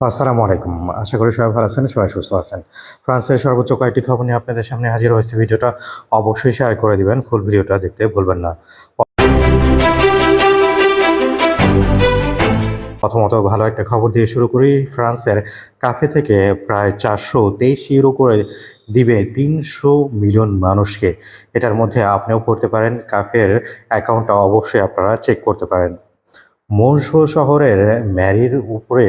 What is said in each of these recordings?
আসসালামু আলাইকুম। আশা করি সবাই ভালো আছেন, সবাই সুস্থ আছেন। ফ্রান্সের সর্বোচ্চ কয়েকটি খবর নিয়ে আপনাদের সামনে হাজির হয়েছে। ভিডিওটা অবশ্যই শেয়ার করে দিবেন ফুল ভিডিওটা দেখতে ভুলবেন না। প্রথমত ভালো একটা খবর দিয়ে শুরু করি। ফ্রান্সের কাফে থেকে প্রায় চারশো তেইশ ইউরো করে দিবে তিনশো মিলিয়ন মানুষকে। এটার মধ্যে আপনিও পড়তে পারেন, কাফের অ্যাকাউন্টটা অবশ্যই আপনারা চেক করতে পারেন। মনসো শহরের ম্যারির উপরে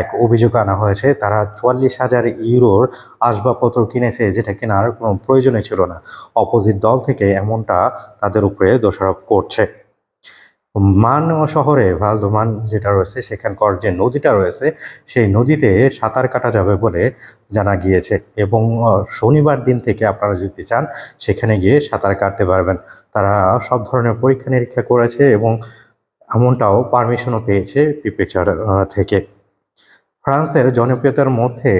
এক অভিযোগ আনা হয়েছে। তারা চুয়াল্লিশ হাজার ইউরোর আসবাবপত্র কিনেছে যেটা কেনার কোনো প্রয়োজনই ছিল না। অপোজিট দল থেকে এমনটা তাদের উপরে দোষারোপ করছে। মান শহরে ভালদোমান যেটা রয়েছে, সেখানকার যে নদীটা রয়েছে, সেই নদীতে সাঁতার কাটা যাবে বলে জানা গিয়েছে এবং শনিবার দিন থেকে আপনারা যদি চান, সেখানে গিয়ে সাঁতার কাটতে পারবেন। তারা সব ধরনের পরীক্ষা নিরীক্ষা করেছে এবং এমনটাও পারমিশনও পেয়েছে পিপেচার থেকে। ফ্রান্সের জনপ্রিয়তার মধ্যে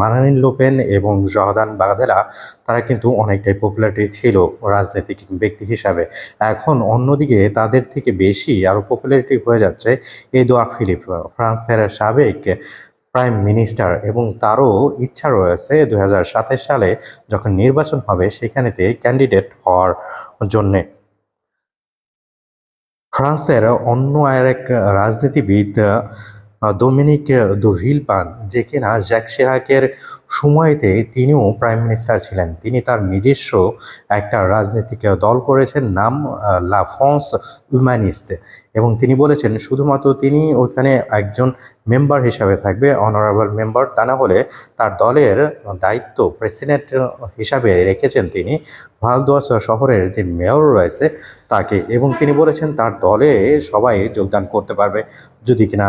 মারানিন লোপেন এবং জহদান বাগদেলা, তারা কিন্তু অনেকটাই পপুলারিটি ছিল রাজনৈতিক ব্যক্তি হিসাবে। এখন অন্যদিকে তাদের থেকে বেশি আরও পপুলারিটি হয়ে যাচ্ছে এদোয়া ফিলিপ, ফ্রান্সের সাবেক প্রাইম মিনিস্টার এবং তারও ইচ্ছা রয়েছে দু সালে যখন নির্বাচন হবে সেখানেতে ক্যান্ডিডেট হওয়ার জন্যে। ফ্রান্সের অন্য এক রাজনীতিবিদ ডোমিনিক দুভিল পান যে কিনা জ্যাক শিরাকের সময়তে তিনিও প্রাইম মিনিস্টার ছিলেন। তিনি তার নিজস্ব একটা রাজনৈতিক দল করেছেন নাম আহ, লা ফ্রান্স হিউম্যানিস্ট এবং তিনি বলেছেন শুধুমাত্র তিনি ওখানে একজন মেম্বার হিসাবে থাকবে অনারেবল মেম্বার তা না হলে তার দলের দায়িত্ব প্রেসিডেন্ট হিসাবে রেখেছেন তিনি। ভালদোয়াস শহরের যে মেয়র রয়েছে তাকে। এবং তিনি বলেছেন তার দলে সবাই যোগদান করতে পারবে। যদি কিনা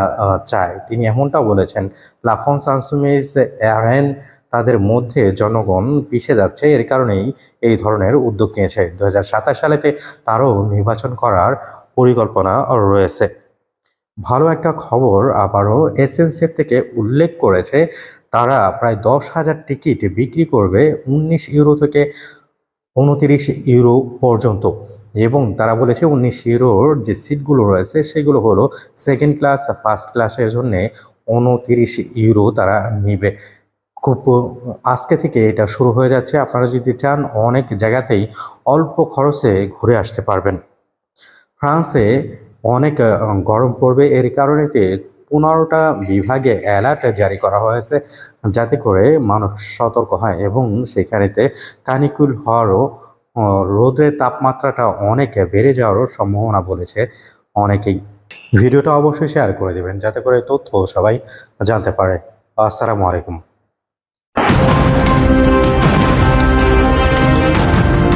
চায়। তিনি এমনটাও বলেছেন লাফন সানসুমিস এয়ারেন তাদের মধ্যে জনগণ পিছিয়ে যাচ্ছে। এর কারণেই এই ধরনের উদ্যোগ নিয়েছে। দু হাজার সাতাশ সালেতে তারও নির্বাচন করার পরিকল্পনা রয়েছে। ভালো একটা খবর আবারও এসএনসিএফ থেকে উল্লেখ করেছে, তারা প্রায় দশ হাজার টিকিট বিক্রি করবে উনিশ ইউরো থেকে উনতিরিশ ইউরো পর্যন্ত। এবং তারা বলেছে উনিশ ইউরোর যে সিটগুলো রয়েছে, সেগুলো হলো সেকেন্ড ক্লাস ফার্স্ট ক্লাসের জন্য উনতিরিশ ইউরো তারা নেবে। খুব, আজকে থেকে এটা শুরু হয়ে যাচ্ছে। আপনারা যদি চান, অনেক জায়গাতেই অল্প খরচে ঘুরে আসতে পারবেন। ফ্রান্সে অনেক গরম পড়বে। এর কারণেতে পনেরোটা বিভাগে অ্যালার্ট জারি করা হয়েছে, যাতে করে মানুষ সতর্ক হয় এবং সেখানেতে কানিকুল হওয়ারও রোদের তাপমাত্রাটা অনেক বেড়ে যাওয়ারও সম্ভাবনা বলেছে। অনেকেই ভিডিওটা অবশ্যই শেয়ার করে দেবেন, যাতে করে তথ্য সবাই জানতে পারে। আসসালামু আলাইকুম।